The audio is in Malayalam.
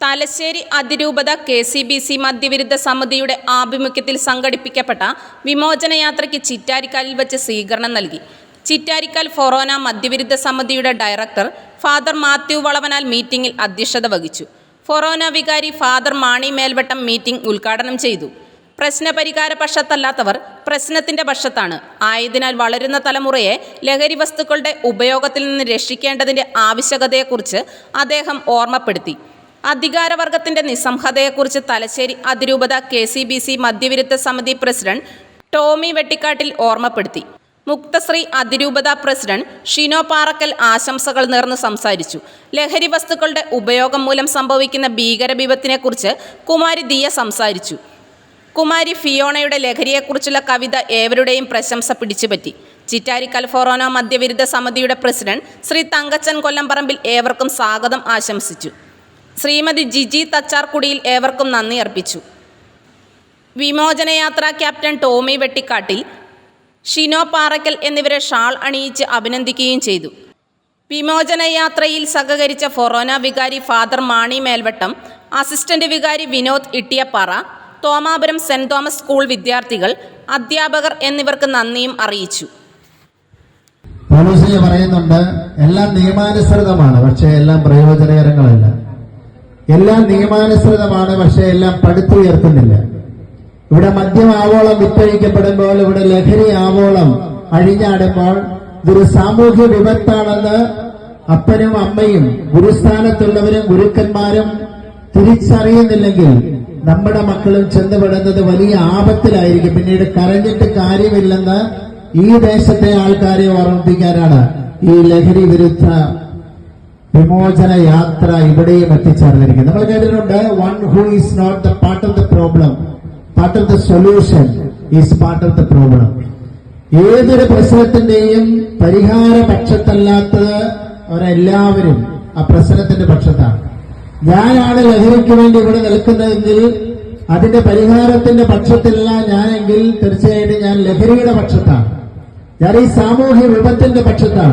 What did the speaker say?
തലശ്ശേരി അതിരൂപത കെ സി ബി സി മദ്യവിരുദ്ധ സമിതിയുടെ ആഭിമുഖ്യത്തിൽ സംഘടിപ്പിക്കപ്പെട്ട വിമോചന യാത്രയ്ക്ക് ചിറ്റാരിക്കാലിൽ വെച്ച് സ്വീകരണം നൽകി. ചിറ്റാരിക്കാൽ ഫൊറോന മദ്യവിരുദ്ധ സമിതിയുടെ ഡയറക്ടർ ഫാദർ മാത്യു വളവനാൽ മീറ്റിംഗിൽ അധ്യക്ഷത വഹിച്ചു. ഫൊറോന വികാരി ഫാദർ മാണി മേൽവട്ടം മീറ്റിംഗ് ഉദ്ഘാടനം ചെയ്തു. പ്രശ്നപരിഹാര പക്ഷത്തല്ലാത്തവർ പ്രശ്നത്തിന്റെ പക്ഷത്താണ് ആയതിനാൽ വളരുന്ന തലമുറയെ ലഹരി വസ്തുക്കളുടെ ഉപയോഗത്തിൽ നിന്ന് രക്ഷിക്കേണ്ടതിന്റെ ആവശ്യകതയെക്കുറിച്ച് അദ്ദേഹം ഓർമ്മപ്പെടുത്തി. അധികാരവർഗത്തിന്റെ നിസ്സംഹതയെക്കുറിച്ച് തലശ്ശേരി അതിരൂപത കെ സി ബി സി മദ്യവിരുദ്ധ സമിതി പ്രസിഡന്റ് ടോമി വെട്ടിക്കാട്ടിൽ ഓർമ്മപ്പെടുത്തി. മുക്തശ്രീ അതിരൂപത പ്രസിഡന്റ് ഷിനോ പാറക്കൽ ആശംസകൾ നേർന്ന് സംസാരിച്ചു. ലഹരി വസ്തുക്കളുടെ ഉപയോഗം മൂലം സംഭവിക്കുന്ന ഭീകരവിപത്തിനെക്കുറിച്ച് കുമാരി ദിയ സംസാരിച്ചു. കുമാരി ഫിയോണയുടെ ലഹരിയെക്കുറിച്ചുള്ള കവിത ഏവരുടെയും പ്രശംസ പിടിച്ചുപറ്റി. ചിറ്റാരി കൽഫോറോണ മദ്യവിരുദ്ധ സമിതിയുടെ പ്രസിഡന്റ് ശ്രീ തങ്കച്ചൻ കൊല്ലംപറമ്പിൽ ഏവർക്കും സ്വാഗതം ആശംസിച്ചു. ശ്രീമതി ജിജി തച്ചാർക്കുടിയിൽ ഏവർക്കും നന്ദി അർപ്പിച്ചു. വിമോചനയാത്ര ക്യാപ്റ്റൻ ടോമി വെട്ടിക്കാട്ടിൽ ഷിനോ പാറക്കൽ എന്നിവരെ ഷാൾ അണിയിച്ച് അഭിനന്ദിക്കുകയും ചെയ്തു. വിമോചനയാത്രയിൽ സഹകരിച്ച ഫൊറോന വികാരി ഫാദർ മാണി മേൽവട്ടം അസിസ്റ്റന്റ് വികാരി Vinod Ittiyappara Thomapuram saint Thomas school വിദ്യാർത്ഥികൾ അധ്യാപകർ എന്നിവർക്ക് നന്ദിയും അറിയിച്ചു. പറയുന്നുണ്ട് എല്ലാം നിയമാനുസൃതമാണ് പക്ഷേ എല്ലാം പ്രയോജനകരങ്ങളല്ല. എല്ലാം നിയമാനുസൃതമാണ് പക്ഷെ എല്ലാം പടുത്തുയർത്തുന്നില്ല. ഇവിടെ മദ്യം ആവോളം വിറ്റഴിക്കപ്പെടുമ്പോൾ ഇവിടെ ലഹരി ആവോളം അഴിഞ്ഞാടുമ്പോൾ ഇതൊരു സാമൂഹ്യ വിപത്താണെന്ന് അപ്പനും അമ്മയും ഗുരുസ്ഥാനത്തുള്ളവരും ഗുരുക്കന്മാരും തിരിച്ചറിയുന്നില്ലെങ്കിൽ നമ്മുടെ മക്കളും ചെന്നുപെടുന്നത് വലിയ ആപത്തിലായിരിക്കും. പിന്നീട് കരഞ്ഞിട്ട് കാര്യമില്ലെന്ന് ഈ ദേശത്തെ ആൾക്കാരെ ഓർമ്മിപ്പിക്കാനാണ് ഈ ലഹരി വിരുദ്ധ വിമോചന യാത്ര ഇവിടെയും എത്തിച്ചേർന്നിരിക്കുന്നു. നമ്മൾ കേട്ടിട്ടുണ്ട് one who is not the part of the problem part of the solution is part of the problem ഏതൊരു പ്രശ്നത്തിന്റെയും പരിഹാര പക്ഷത്തല്ലാത്തത് അവരെല്ലാവരും ആ പ്രശ്നത്തിന്റെ പക്ഷത്താണ്. ഞാനാണ് ലഹരിക്ക് വേണ്ടി ഇവിടെ നിൽക്കുന്നതെങ്കിൽ അതിന്റെ പരിഹാരത്തിന്റെ പക്ഷത്തില്ല ഞാനെങ്കിൽ തീർച്ചയായിട്ടും ഞാൻ ലഹരിയുടെ പക്ഷത്താണ്. ഞാൻ ഈ സാമൂഹ്യ വിപത്തിന്റെ പക്ഷത്താണ്.